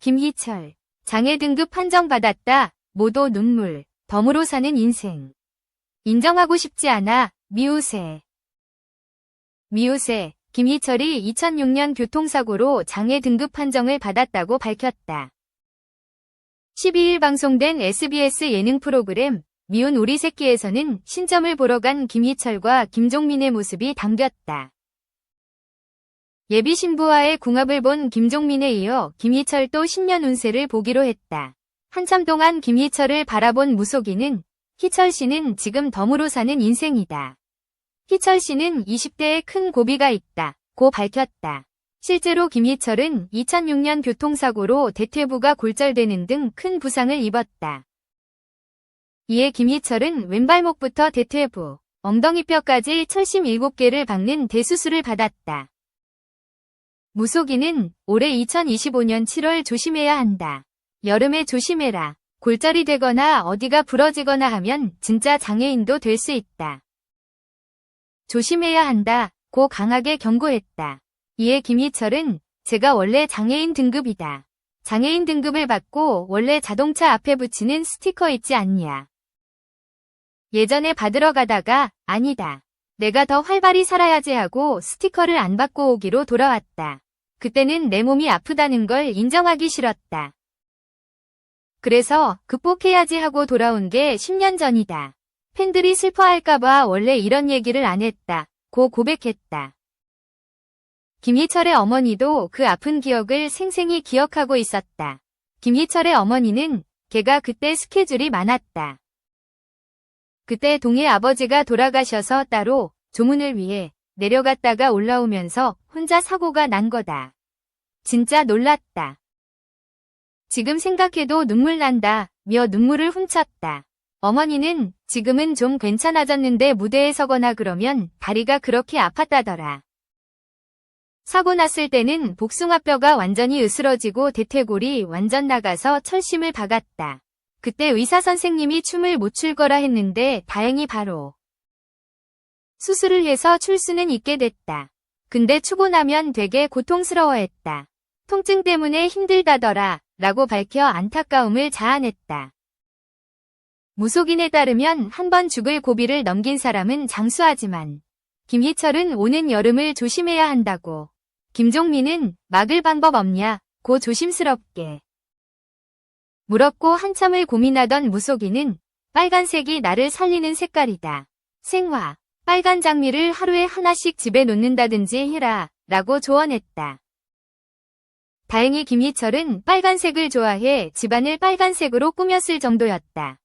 김희철. 장애 등급 판정받았다. 모도 눈물. 덤으로 사는 인생. 인정하고 싶지 않아. 미우새. 미우새. 김희철이 2006년 교통사고로 장애 등급 판정을 받았다고 밝혔다. 12일 방송된 SBS 예능 프로그램 미운 우리 새끼에서는 신점을 보러 간 김희철과 김종민의 모습이 담겼다. 예비 신부와의 궁합을 본 김종민에 이어 김희철도 10년 운세를 보기로 했다. 한참 동안 김희철을 바라본 무속인은 희철 씨는 지금 덤으로 사는 인생이다. 희철 씨는 20대에 큰 고비가 있다. 고 밝혔다. 실제로 김희철은 2006년 교통사고로 대퇴부가 골절되는 등 큰 부상을 입었다. 이에 김희철은 왼발목부터 대퇴부, 엉덩이뼈까지 철심 7개를 박는 대수술을 받았다. 무속인은 올해 2025년 7월 조심해야 한다. 여름에 조심해라. 골절이 되거나 어디가 부러지거나 하면 진짜 장애인도 될 수 있다. 조심해야 한다. 고 강하게 경고했다. 이에 김희철은 제가 원래 장애인 등급이다. 장애인 등급을 받고 원래 자동차 앞에 붙이는 스티커 있지 않냐. 예전에 받으러 가다가 아니다. 내가 더 활발히 살아야지 하고 스티커를 안 받고 오기로 돌아왔다. 그때는 내 몸이 아프다는 걸 인정하기 싫었다. 그래서 극복해야지 하고 돌아온 게 10년 전이다. 팬들이 슬퍼할까봐 원래 이런 얘기를 안 했다. 고 고백했다. 김희철의 어머니도 그 아픈 기억을 생생히 기억하고 있었다. 김희철의 어머니는 걔가 그때 스케줄이 많았다. 그때 동해 아버지가 돌아가셔서 따로 조문을 위해 내려갔다가 올라오면서 혼자 사고가 난 거다. 진짜 놀랐다. 지금 생각해도 눈물 난다. 며 눈물을 훔쳤다. 어머니는 지금은 좀 괜찮아졌는데 무대에 서거나 그러면 다리가 그렇게 아팠다더라. 사고 났을 때는 복숭아뼈가 완전히 으스러지고 대퇴골이 완전 나가서 철심을 박았다. 그때 의사 선생님이 춤을 못 출 거라 했는데 다행히 바로 수술을 해서 출 수는 있게 됐다. 근데 추고 나면 되게 고통스러워했다. 통증 때문에 힘들다더라 라고 밝혀 안타까움을 자아냈다. 무속인에 따르면 한 번 죽을 고비를 넘긴 사람은 장수하지만 김희철은 오는 여름을 조심해야 한다고. 김종민은 막을 방법 없냐 고 조심스럽게 물었고 한참을 고민하던 무속인은 빨간색이 나를 살리는 색깔이다. 생화, 빨간 장미를 하루에 하나씩 집에 놓는다든지 해라 라고 조언했다. 다행히 김희철은 빨간색을 좋아해 집안을 빨간색으로 꾸몄을 정도였다.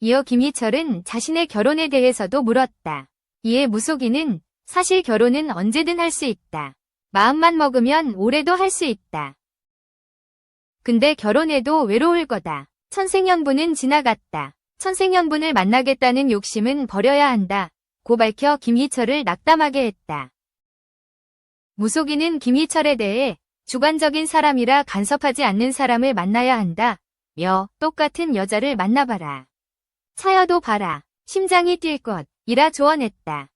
이어 김희철은 자신의 결혼에 대해서도 물었다. 이에 무속인은 사실 결혼은 언제든 할 수 있다. 마음만 먹으면 올해도 할 수 있다. 근데 결혼해도 외로울 거다. 천생연분은 지나갔다. 천생연분을 만나겠다는 욕심은 버려야 한다. 고 밝혀 김희철을 낙담하게 했다. 무속인은 김희철에 대해 주관적인 사람이라 간섭하지 않는 사람을 만나야 한다. 며 똑같은 여자를 만나봐라. 차여도 봐라. 심장이 뛸 것. 이라 조언했다.